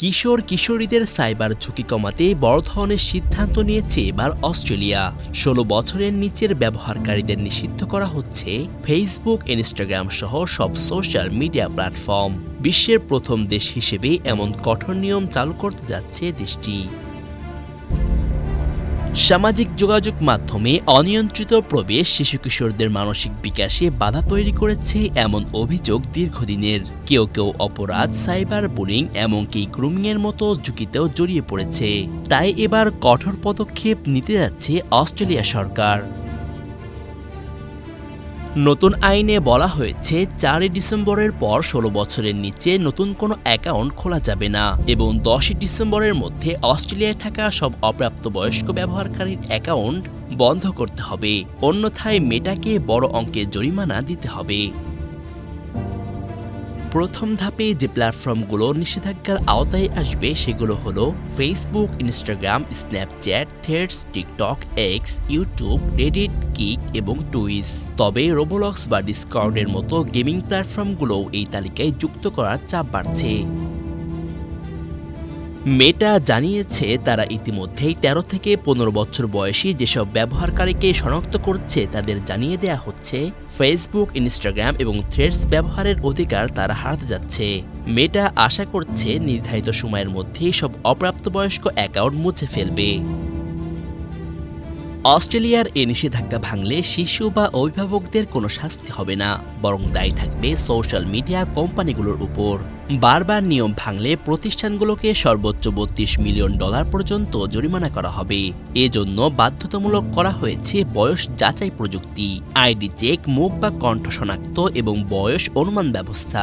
কিশোর কিশোরীদের cyber ঝুঁকি কমাতে বড় ধরনের সিদ্ধান্ত নিয়েছে এবার অস্ট্রেলিয়া। ষোলো বছরের নিচের ব্যবহারকারীদের নিষিদ্ধ করা হচ্ছে ফেসবুক, ইনস্টাগ্রাম সহ সব সোশ্যাল মিডিয়া প্ল্যাটফর্ম। বিশ্বের প্রথম দেশ হিসেবে এমন কঠোর নিয়ম চালু করতে যাচ্ছে দেশটি। সামাজিক যোগাযোগ মাধ্যমে অনিয়ন্ত্রিত প্রবেশ শিশু কিশোরদের মানসিক বিকাশে বাধা তৈরি করেছে এমন অভিযোগ দীর্ঘদিনের। কেউ কেউ অপরাধ, সাইবার বুলিং এমনকি গ্রুমিংয়ের মতো ঝুঁকিতেও জড়িয়ে পড়েছে। তাই এবার কঠোর পদক্ষেপ নিতে যাচ্ছে অস্ট্রেলিয়া সরকার। নতুন আইনে বলা হয়েছে, চারই ডিসেম্বরের পর ষোলো বছরের নিচে নতুন কোনো অ্যাকাউন্ট খোলা যাবে না এবং দশই ডিসেম্বরের মধ্যে অস্ট্রেলিয়ায় থাকা সব অপ্রাপ্তবয়স্ক ব্যবহারকারীর অ্যাকাউন্ট বন্ধ করতে হবে। অন্যথায় মেটাকে বড় অঙ্কের জরিমানা দিতে হবে। প্রথম ধাপে যে প্ল্যাটফর্মগুলো নিষেধাজ্ঞার আওতায় আসবে সেগুলো হলো Facebook Instagram Snapchat Threads TikTok X YouTube Reddit Kick এবং টুইস তবে রোবোলক্স বা ডিসকর্ডের মতো গেমিং প্ল্যাটফর্মগুলোও এই তালিকায় যুক্ত করার চাপ বাড়ছে। মেটা জানিয়েছে তারা ইতিমধ্যেই ১৩ থেকে পনেরো বছর বয়সী যেসব ব্যবহারকারীকে শনাক্ত করছে তাদের জানিয়ে দেয়া হচ্ছে ফেসবুক ইনস্টাগ্রাম এবং থ্রেডস ব্যবহারের অধিকার তারা হারাতে যাচ্ছে। মেটা আশা করছে নির্ধারিত সময়ের মধ্যেই সব অপ্রাপ্তবয়স্ক অ্যাকাউন্ট মুছে ফেলবে। অস্ট্রেলিয়ার এ নিষেধাজ্ঞা ভাঙলে শিশু বা অভিভাবকদের কোনো শাস্তি হবে না, বরং দায়ী থাকবে সোশ্যাল মিডিয়া কোম্পানিগুলোর উপর। বারবার নিয়ম ভাঙলে প্রতিষ্ঠানগুলোকে সর্বোচ্চ বত্রিশ মিলিয়ন ডলার পর্যন্ত জরিমানা করা হবে। এজন্য বাধ্যতামূলক করা হয়েছে বয়স যাচাই প্রযুক্তি, আইডি চেক, মুখ বা কণ্ঠ শনাক্ত এবং বয়স অনুমান ব্যবস্থা।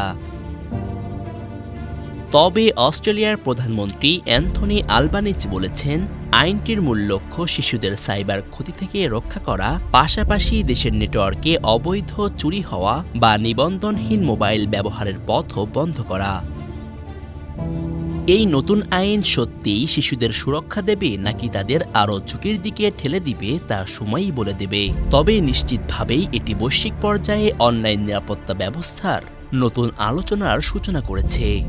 তবে অস্ট্রেলিয়ার প্রধানমন্ত্রী অ্যান্থনি আলবানিজ বলেছেন, আইনটির মূল লক্ষ্য শিশুদের সাইবার ক্ষতি থেকে রক্ষা করা, পাশাপাশি দেশের নেটওয়ার্কে অবৈধ চুরি হওয়া বা নিবন্ধনহীন মোবাইল ব্যবহারের পথও বন্ধ করা। এই নতুন আইন সত্যিই শিশুদের সুরক্ষা দেবে নাকি তাদের আরও ঝুঁকির দিকে ঠেলে দিবে তা সময়ই বলে দেবে। তবে নিশ্চিতভাবেই এটি বৈশ্বিক পর্যায়ে অনলাইন নিরাপত্তা ব্যবস্থার নতুন আলোচনার সূচনা করেছে।